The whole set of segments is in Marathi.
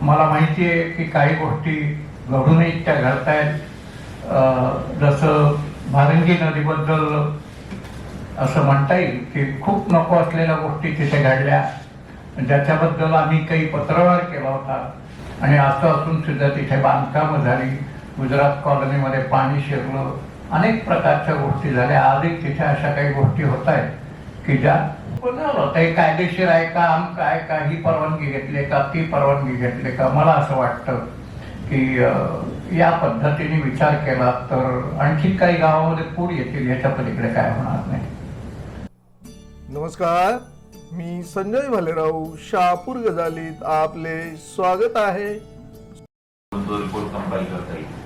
मला माहिती आहे की काही गोष्टी घडूनही त्या घडतायत. आहेत जसं भारंगी नदीबद्दल असं म्हणता येईल की खूप नको असलेल्या गोष्टी तिथे घडल्या. ज्याच्याबद्दल आम्ही काही पत्रव्यवहार केला होता आणि असं असून सुद्धा तिथे बांधकामं झाली. गुजरात कॉलनीमध्ये पाणी शिरलं. अनेक प्रकारच्या गोष्टी झाल्या. आजही तिथे अशा काही गोष्टी होत आहेत की ज्या कोणाला ते कायदेशीर आहे का? आम काय का? ही परवानगी घेतली का? ती परवानगी घेतली का? मला असं वाटतं की या पद्धतीने विचार केला तर आणखी काही गावामध्ये पूर येतील ह्याच्या पलीकडे काय होणार नाही. नमस्कार. मी संजय भालेराव शहापूर गजालीत आपले स्वागत आहे. तो रिपोर्ट कंपाईल करता येईल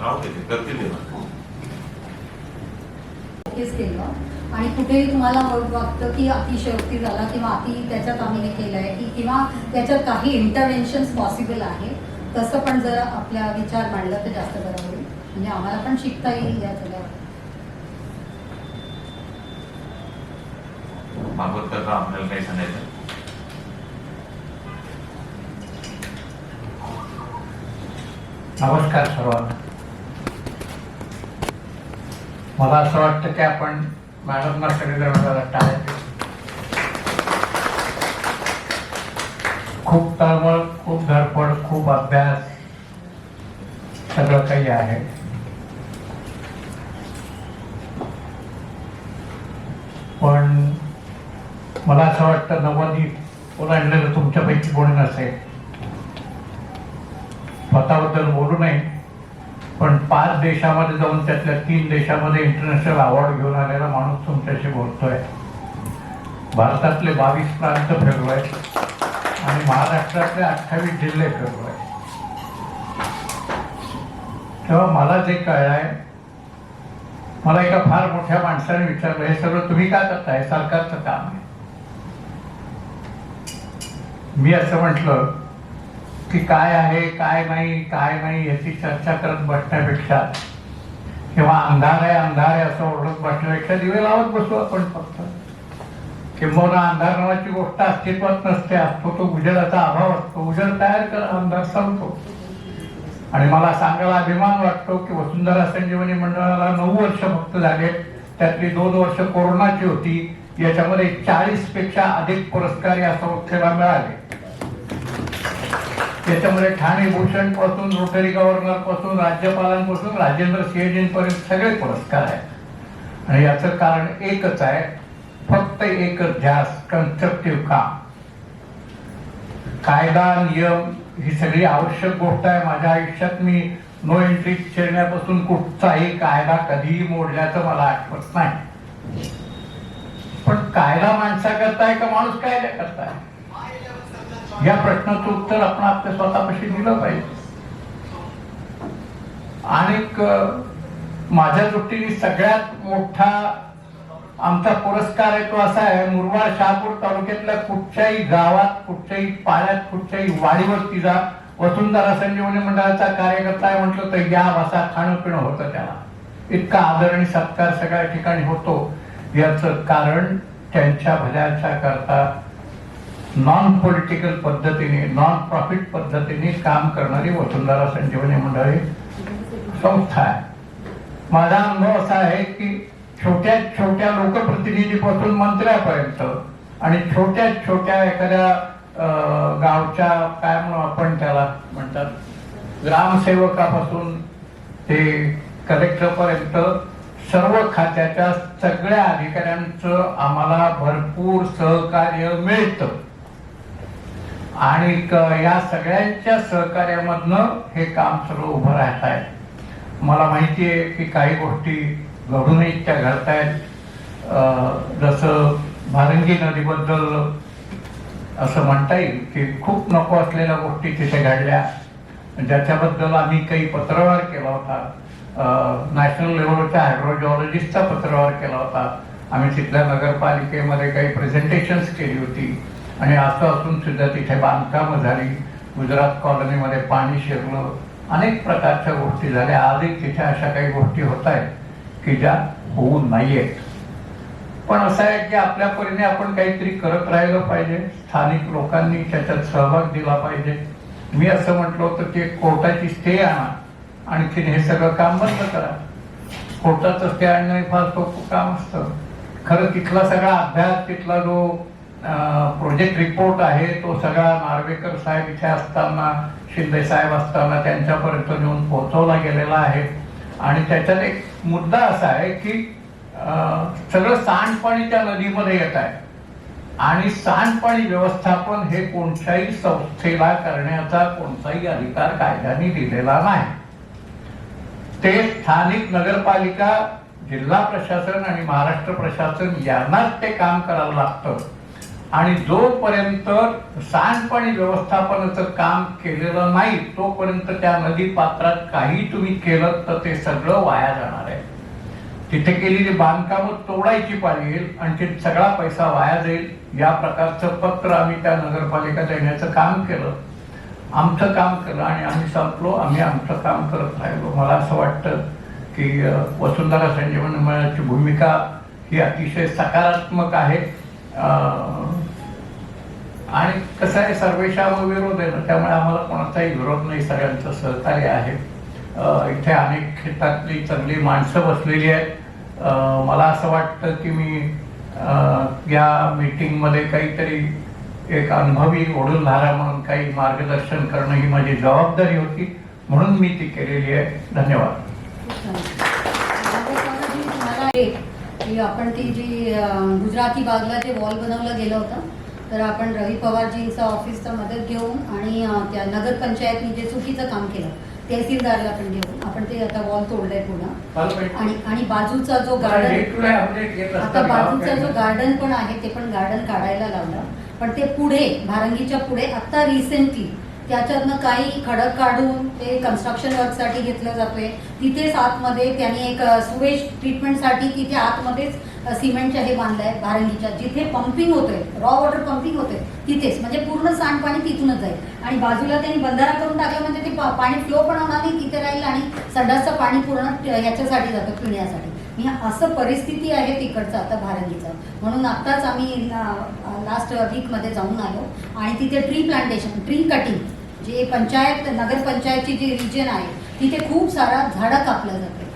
राहू दे ते करतील केलं. आणि कुठेही तुम्हाला वाटतं की अतिशयोक्ती झाला किंवा अति त्याच्यात आम्ही हे केलं आहे की किंवा त्याच्यात काही इंटरव्हेन्शन्स पॉसिबल आहे तसं पण जर आपला विचार मांडला तर जास्त बरं होईल. म्हणजे आम्हाला पण शिकता येईल या सगळ्या. भागवत आपल्याला काही सांगायचं नमस्कार सर्वांना. मला असं वाटतं की आपण मॅडमना सगळेजण टाळायचे खूप तळमळ खूप धडपड खूप अभ्यास सगळं काही आहे. पण मला असं वाटतं नवनीत ओलांडलेलं तुमच्यापैकी कोणी नसेल. स्वतःबद्दल बोलू नये. पण पाच देशामध्ये जाऊन त्यातल्या तीन देशामध्ये इंटरनॅशनल अवॉर्ड घेऊन आलेला माणूस तुमच्याशी बोलतोय. भारतातले बावीस प्रांत फिरलोय आणि महाराष्ट्रातले अठ्ठावीस जिल्हे फिरलोय तेव्हा मला जे कळलंय मला एका फार मोठ्या माणसाने विचारलं हे सगळं तुम्ही काय करताय? सरकारचं काम आहे. मी असं म्हटलं की काय आहे काय नाही काय नाही याची चर्चा करत बसण्यापेक्षा किंवा अंधार आहे अंधार आहे असं ओढत बसण्यापेक्षा दिवे लावत बसू आपण फक्त. किंबहुना अंधार नावाची गोष्ट अस्तित्वात नसते असतो तो उजेडाचा अभाव असतो. उजेड तयार कर अंधार संपतो आणि मला सांगायला अभिमान वाटतो की वसुंधरा संजीवनी मंडळाला नऊ वर्ष फक्त झाले. त्यातली दोन वर्ष कोरोनाची होती. याच्यामध्ये चाळीसपेक्षा अधिक पुरस्कार या संस्थेला मिळाले. त्याच्यामध्ये ठाणे भूषणपासून रोटरी गव्हर्नरपासून राज्यपालांपासून राजेंद्र सिंहजींपर्यंत सगळे पुरस्कार आहेत. आणि याचं कारण एकच आहे फक्त एकच ध्यास कन्स्ट्रक्टिव्ह काम. कायदा नियम ही सगळी आवश्यक गोष्ट आहे. माझ्या आयुष्यात मी नो एंट्री शिरण्यापासून कुठचाही कायदा कधीही मोडल्याचं मला आठवत नाही. पण कायदा माणसा आहे का माणूस कायदा करताय या प्रश्नाचं उत्तर आपण आपल्या स्वतःपाशी दिलं पाहिजे. आणि माझ्या दृष्टीने सगळ्यात मोठा आमचा पुरस्कार आहे तो असा आहे मुरबाड शहापूर तालुक्यातल्या कुठच्याही गावात कुठच्याही पाण्यात कुठच्याही वाडीवरती जा वसुंधरा संजीवनी मंडळाचा कार्यकर्ता आहे म्हटलं तर या असा खाणं पिणं होतं त्याला. इतका आदर आणि सत्कार सगळ्या ठिकाणी होतो. याचं कारण त्यांच्या भल्याच्या करता नॉन पॉलिटिकल पद्धतीने नॉन प्रॉफिट पद्धतीने काम करणारी वसुंधरा संजीवनी मंडळ संस्था आहे. माझा अनुभव असा आहे की छोट्या छोट्या लोकप्रतिनिधीपासून मंत्र्यापर्यंत आणि छोट्या छोट्या एखाद्या अं, गावच्या काय म्हणू आपण त्याला म्हणतात ग्रामसेवकापासून ते कलेक्टरपर्यंत सर्व खात्याच्या सगळ्या अधिकाऱ्यांचं आम्हाला भरपूर सहकार्य मिळतं. आणि या सगळ्यांच्या सहकार्यामधनं हे काम सर्व उभं राहत आहे. मला माहिती आहे की काही गोष्टी घडूनही त्या घडत आहेत. जसं भारंगी नदीबद्दल असं म्हणता येईल की खूप नको असलेल्या गोष्टी तिथे घडल्या. ज्याच्याबद्दल आम्ही काही पत्रव्यवहार केला होता. नॅशनल लेवलच्या हायड्रोजॉलॉजिस्टचा पत्रव्यवहार केला होता. आम्ही तिथल्या नगरपालिकेमध्ये काही प्रेझेंटेशन्स केली होती. आणि असं असून सुद्धा तिथे बांधकामं झाली. गुजरात कॉलनीमध्ये पाणी शिरलं. अनेक प्रकारच्या गोष्टी झाल्या. आजही तिथे अशा काही गोष्टी होत आहेत की ज्या होऊ नाहीयेत. पण असं आहे की आपल्या परीने आपण काहीतरी करत राहिलं पाहिजे. स्थानिक लोकांनी त्याच्यात सहभाग दिला पाहिजे. मी असं म्हटलं होतं की कोर्टाची स्टे आणा. आणखीन हे सगळं काम बंद करा. कोर्टाचं स्टे आणणं हे फार सोपं काम असतं. खरं तिथला सगळा अभ्यास तिथला जो प्रोजेक्ट रिपोर्ट आहे तो सगळा नार्वेकर साहेब इथे असताना शिंदे साहेब असताना त्यांच्यापर्यंत नेऊन पोहोचवला गेलेला आहे. आणि त्याच्यात एक मुद्दा असा आहे की सगळं सांडपाणी त्या नदीमध्ये येत आहे. आणि सांडपाणी व्यवस्थापन हे कोणत्याही संस्थेला करण्याचा कोणताही अधिकार कायद्याने दिलेला नाही. ते स्थानिक नगरपालिका जिल्हा प्रशासन आणि महाराष्ट्र प्रशासन यांनाच ते काम करावं लागतं. आणि जोपर्यंत सांडपाणी व्यवस्थापनाचं काम केलेलं नाही तोपर्यंत त्या नदी पात्रात काही तुम्ही केलं तर ते सगळं वाया जाणार आहे. तिथे केलेली बांधकामं तोडायची पाहिजे आणि ते सगळा पैसा वाया जाईल. या प्रकारचं पत्र आम्ही त्या नगरपालिका देण्याचं काम केलं. आमचं काम केलं आणि आम्ही संपलो. आम्ही आमचं काम करत राहिलो मला असं वाटतं की वसुंधरा संजीवन मंडळाची भूमिका ही अतिशय सकारात्मक आहे. आणि कसं आहे सर्वेशाम विरोध आहे ना त्यामुळे आम्हाला कोणाचाही विरोध नाही सगळ्यांचं सहकार्य आहे. इथे अनेक क्षेत्रातली चांगली माणसं बसलेली आहेत. मला असं वाटतं की मी या मीटिंगमध्ये काहीतरी एक अनुभवी ओढून धारा म्हणून काही मार्गदर्शन करणं ही माझी जबाबदारी होती म्हणून मी ती केलेली आहे. धन्यवाद. की आपण ती जी गुजराती बागला जे वॉल बनवलं गेलं होतं तर आपण रवी पवारजींचं ऑफिसचं मदत घेऊन आणि त्या नगरपंचायतनी जे चुकीचं काम केलं तहसीलदारला पण घेऊन आपण ते आता वॉल तोडलंय पुन्हा. आणि आणि बाजूचा जो गार्डन आता बाजूचा जो गार्डन पण आहे ते पण गार्डन काढायला लावलं. पण ते पुढे भारंगीच्या पुढे आता रिसेंटली त्याच्यातनं काही खडक काढून ते कन्स्ट्रक्शन वर्कसाठी घेतलं जातोय. तिथेच आतमध्ये त्यांनी एक सुवेज ट्रीटमेंटसाठी तिथे आतमध्येच सिमेंटच्या हे बांधलंय भारंगीच्या जिथे पंपिंग होतंय रॉ वॉटर पंपिंग होतंय तिथेच. म्हणजे पूर्ण सांडपाणी तिथूनच जाईल. आणि बाजूला त्यांनी बंधारा करून टाकला म्हणजे ते पाणी फ्लो पण होणार नाही तिथे राहील आणि संडासचं पाणी पूर्ण याच्यासाठी जातं पिण्यासाठी. मी असं परिस्थिती आहे तिकडचं आता भारंगीचं. म्हणून आत्ताच आम्ही लास्ट वीकमध्ये जाऊन आलो. आणि तिथे ट्री प्लांटेशन ट्री कटिंग जे पंचायत नगरपंचायतची जी रिजन आहे तिथे खूप सारा झाडं कापलं जाते.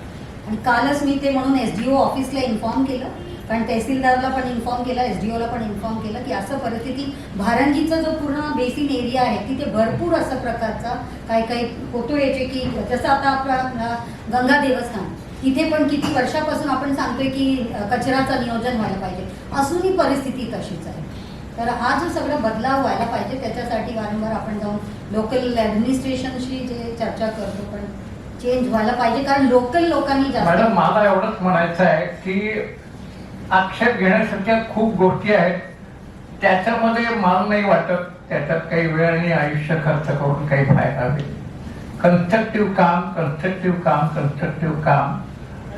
आणि कालच मी ते म्हणून एस डी ओ ऑफिसला इन्फॉर्म केलं. कारण तहसीलदारला पण इन्फॉर्म केलं एस डी ओला पण इन्फॉर्म केलं की असं परिस्थिती भारंगीचा जो पूर्ण बेसिन एरिया आहे तिथे भरपूर असं प्रकारचा काही काही होतो याचे की जसं आता आपला गंगा देवस्थान तिथे पण किती वर्षापासून आपण सांगतोय की कचऱ्याचं नियोजन व्हायला पाहिजे. असूनही परिस्थिती तशीच आहे. तर हा जो सगळा बदलाव व्हायला पाहिजे त्याच्यासाठी वारंवार आपण जाऊन लोकल ॲडमिनिस्ट्रेशनशी जे चर्चा करतो पण चेंज व्हायला पाहिजे कारण लोकल लोकांनी मॅडम मला एवढंच म्हणायचं आहे की आक्षेप घेण्यासारख्या खूप गोष्टी आहेत. त्याच्यामध्ये मान नाही वाटत त्याच्यात काही वेळ आणि आयुष्य खर्च करून काही फायदा नाही कन्स्ट्रक्टिव्ह काम कन्स्ट्रक्टिव्ह काम कन्स्ट्रक्टिव्ह काम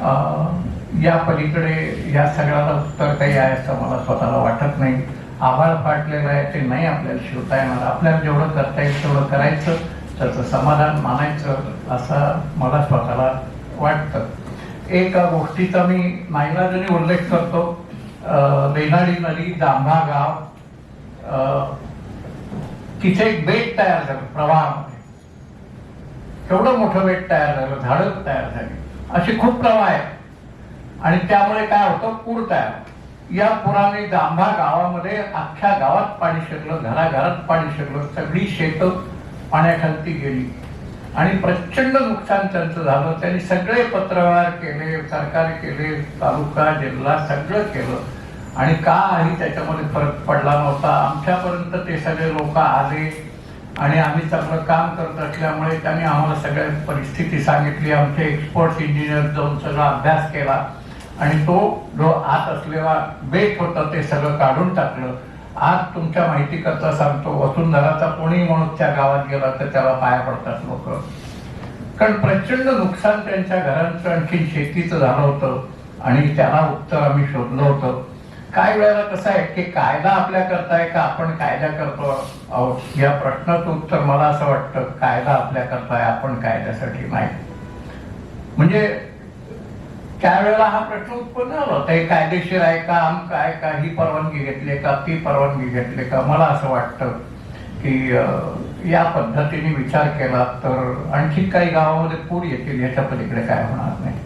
अं, या पलीकडे या सगळ्याला उत्तर काही आहे असं मला स्वतःला वाटत नाही. आभाळ फाटलेलं आहे ते नाही आपल्याला शिवता येणार. आपल्याला जेवढं करता येईल तेवढं करायचं. त्याचं समाधान मानायचं असं मला स्वतःला वाटतं. एका गोष्टीचा मी नाईलाजाने उल्लेख करतो. अं, लेनाडी नदी जांभा गाव तिथे एक बेट तयार झालं प्रवाहामध्ये. केवढं मोठं बेट तयार झालं झाडं तयार झाली. असे खूप प्रवाह आहेत आणि त्यामुळे काय होतं? पूर तयार या पुराने जांभा गावामध्ये अख्ख्या गावात पाणी शिरलं घराघरात पाणी शिरलं सगळी शेतं पाण्याखालती गेली. आणि प्रचंड नुकसान त्यांचं झालं. त्यांनी सगळे पत्रव्यवहार केले सरकार केले तालुका जिल्हा सगळं केलं. आणि काही त्याच्यामध्ये फरक पडला नव्हता. आमच्यापर्यंत ते सगळे लोक आले आणि आम्ही चांगलं काम करत असल्यामुळे त्यांनी आम्हाला सगळ्या परिस्थिती सांगितली. आमचे एक्सपर्ट इंजिनियर जाऊन सगळा अभ्यास केला. आणि तो जो आत असलेला बेट होता ते सगळं काढून टाकलं. आज तुमच्या माहिती करता सांगतो वसुंधराचा कोणी म्हणून त्या गावात गेला तर त्याला पाया पडतात लोक. कारण प्रचंड नुकसान त्यांच्या घरांचं आणखी शेतीचं झालं होतं आणि त्याला उत्तर आम्ही शोधलं होतं. काय वेळेला कसं आहे की कायदा आपल्या करताय का आपण कायदा करतो? आहोत या प्रश्नाचं उत्तर मला असं वाटतं कायदा आपल्या करताय आपण कायद्यासाठी नाही. म्हणजे त्यावेळेला हा प्रश्न उत्पन्न झाला होता. हे कायदेशीर आहे का आम काय का ही परवानगी घेतली का ती परवानगी घेतली का? मला असं वाटतं की अं, या पद्धतीने विचार केला तर आणखी काही गावामध्ये पूर येतील याच्या पलीकडे काय होणार नाही.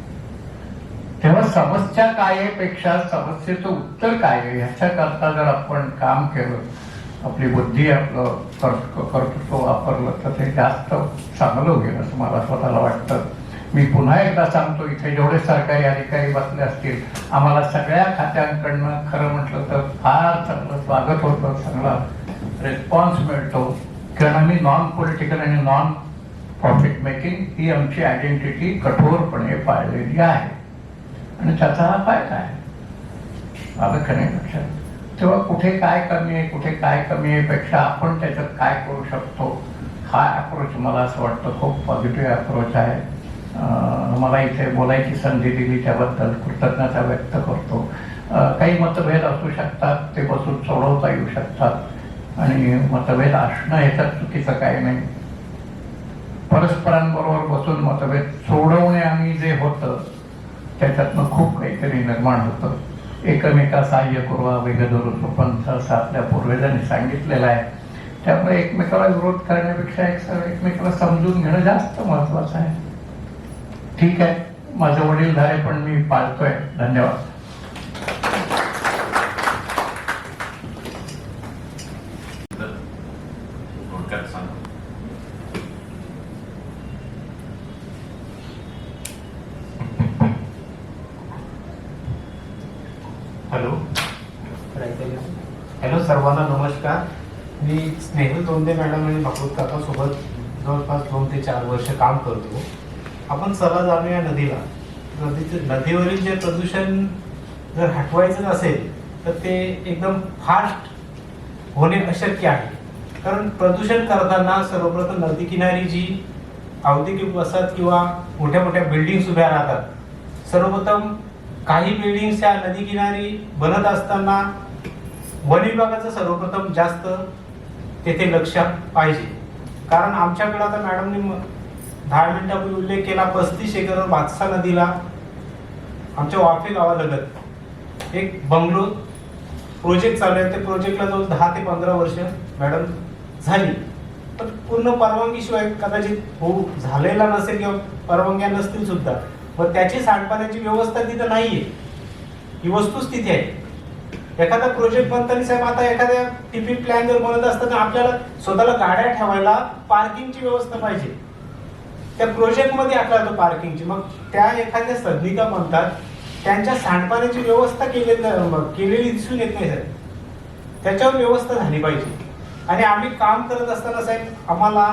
तेव्हा समस्या काय आहे पेक्षा समस्येचं उत्तर काय आहे? ह्याच्याकरता जर आपण काम केलं आपली बुद्धी आपलं कर्तृत्व वापरलं तर ते जास्त चांगलं होईल असं मला स्वतःला वाटतं. मी पुन्हा एकदा सांगतो इथे जेवढे सरकारी अधिकारी बसले असतील आम्हाला सगळ्या खात्यांकडनं खरं म्हटलं तर फार चांगलं स्वागत होतं चांगला रिस्पॉन्स मिळतो. कारण आम्ही नॉन पॉलिटिकल आणि नॉन प्रॉफिट मेकिंग ही आमची आयडेंटिटी कठोरपणे पाळलेली आहे. आणि त्याचा हा फायदा आहे. आलं खरे लक्षात. तेव्हा कुठे काय कमी आहे कुठे काय कमी आहे पेक्षा आपण त्याच्यात काय करू शकतो हा अप्रोच मला असं वाटतं खूप पॉझिटिव्ह अप्रोच आहे. मला इथे बोलायची संधी दिली त्याबद्दल कृतज्ञता व्यक्त करतो. काही मतभेद असू शकतात ते बसून सोडवता येऊ शकतात. आणि मतभेद असणं ह्याच्यात चुकीचं काही नाही. परस्परांबरोबर बसून मतभेद सोडवणे आणि जे होतं त्याच्यातनं खूप काहीतरी निर्माण होतं. एकमेका सहाय्य करूवा वेगधोर सुपंथ असं आपल्या पूर्वजांनी सांगितलेलं आहे. त्यामुळे एकमेकाला विरोध करण्यापेक्षा एक एकमेकाला समजून घेणं जास्त महत्वाचं आहे. ठीक आहे. माझं वडीलधारे पण मी पाळतोय. धन्यवाद. हॅलो. हॅलो सर्वांना नमस्कार. मी स्नेहल तोंडे मॅडम आणि भागवत काका सोबत जवळपास दोन ते चार वर्ष काम करतो. आपण चला जाणूया नदीला. नदीचे नदीवरील जे प्रदूषण जर हटवायचं असेल तर ते एकदम फास्ट होणे अशक्य आहे. कारण प्रदूषण करताना सर्वप्रथम नदी किनारी जी औद्योगिक वसत किंवा मोठ्या मोठ्या बिल्डिंग्स उभ्या राहतात. सर्वप्रथम काही बिल्डिंग्स या नदी किनारी बनत असताना वन विभागाचं सर्वप्रथम जास्त तेथे लक्ष पाहिजे. कारण आमच्याकडे आता मॅडमने दहा मिनिटापूर्वी उल्लेख केला पस्तीस एकरवर भातसा नदीला आमच्या वाफे गावालगत. एक बंगलो प्रोजेक्ट चालू आहे. त्या प्रोजेक्टला जवळ दहा ते पंधरा वर्ष मॅडम झाली. तर पूर्ण परवानगीशिवाय कदाचित होऊ झालेला नसेल किंवा परवानग्या नसतील सुद्धा. व त्याची सांडपाण्याची व्यवस्था तिथं नाहीये. ही वस्तुस्थिती आहे. एखादा प्रोजेक्ट बनताना साहेब आता एखाद्या टिफिन प्लॅन जर बनत असताना आपल्याला स्वतःला गाड्या ठेवायला पार्किंगची व्यवस्था पाहिजे. त्या प्रोजेक्टमध्ये आपल्याला तो पार्किंगची मग त्या एखाद्या सदनिका म्हणतात त्यांच्या सांडपाण्याची व्यवस्था केलेली केलेली दिसून येत नाही साहेब. त्याच्यावर व्यवस्था झाली पाहिजे. आणि आम्ही काम करत असताना साहेब आम्हाला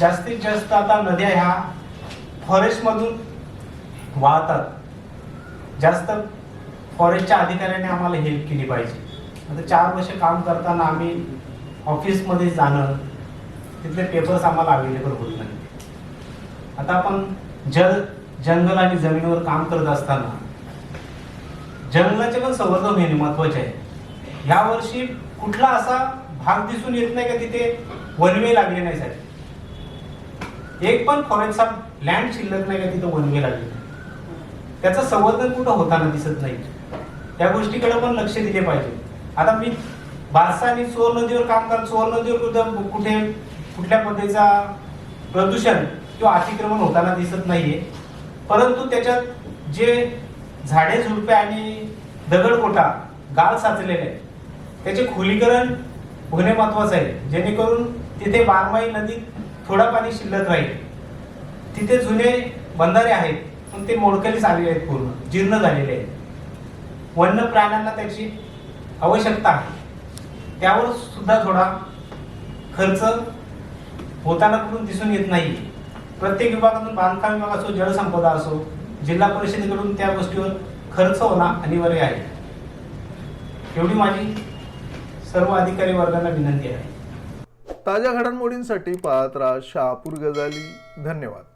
जास्तीत जास्त आता नद्या ह्या फॉरेस्टमधून वाहतात. जास्त फॉरेस्टच्या अधिकाऱ्याने आम्हाला हेल्प केली पाहिजे. आता चार वर्ष काम करताना आम्ही ऑफिसमध्ये जाणं तिथले पेपर्स आम्हाला अवेलेबल होत नाही आता आपण जल जंगल आणि जमिनीवर काम करत असताना जंगलाचे पण संवर्धन होणे महत्त्वाचे आहे. या वर्षी कुठला असा भाग दिसून येत नाही का तिथे वनवे लागले नाही साहेब? एक पण फॉरेस्टचा लँड शिल्लक नाही का तिथे वनवे लागले त्याचं संवर्धन कुठं होताना दिसत नाही. त्या गोष्टीकडे पण लक्ष दिले पाहिजे. आता मी बारसा आणि सोर नदीवर काम करत सोर नदीवर कुठं कुठे कुठल्या पद्धतीचा प्रदूषण किंवा अतिक्रमण होताना दिसत नाहीये. परंतु त्याच्यात जे झाडे झुडपे आणि दगडकोटा गाळ साचलेले आहेत त्याचे खोलीकरण होणे महत्वाचं आहे. जेणेकरून तिथे बारमाई नदीत थोडा पाणी शिल्लक राहील. तिथे जुने बंधारे आहेत पण ते मोडकलीच आलेले आहेत पूर्ण जीर्ण झालेले आहेत. वन्य प्राण्यांना त्याची आवश्यकता आहे. त्यावर सुद्धा थोडा खर्च होताना कुठून दिसून येत नाही प्रत्येक विभागातून बांधकाम विभाग असो जलसंपदा असो जिल्हा परिषदेकडून त्या गोष्टीवर खर्च होणं अनिवार्य आहे. एवढी माझी सर्व अधिकारी वर्गांना विनंती आहे. ताज्या घडामोडींसाठी पाहत राहा शहापूर गजाली. धन्यवाद.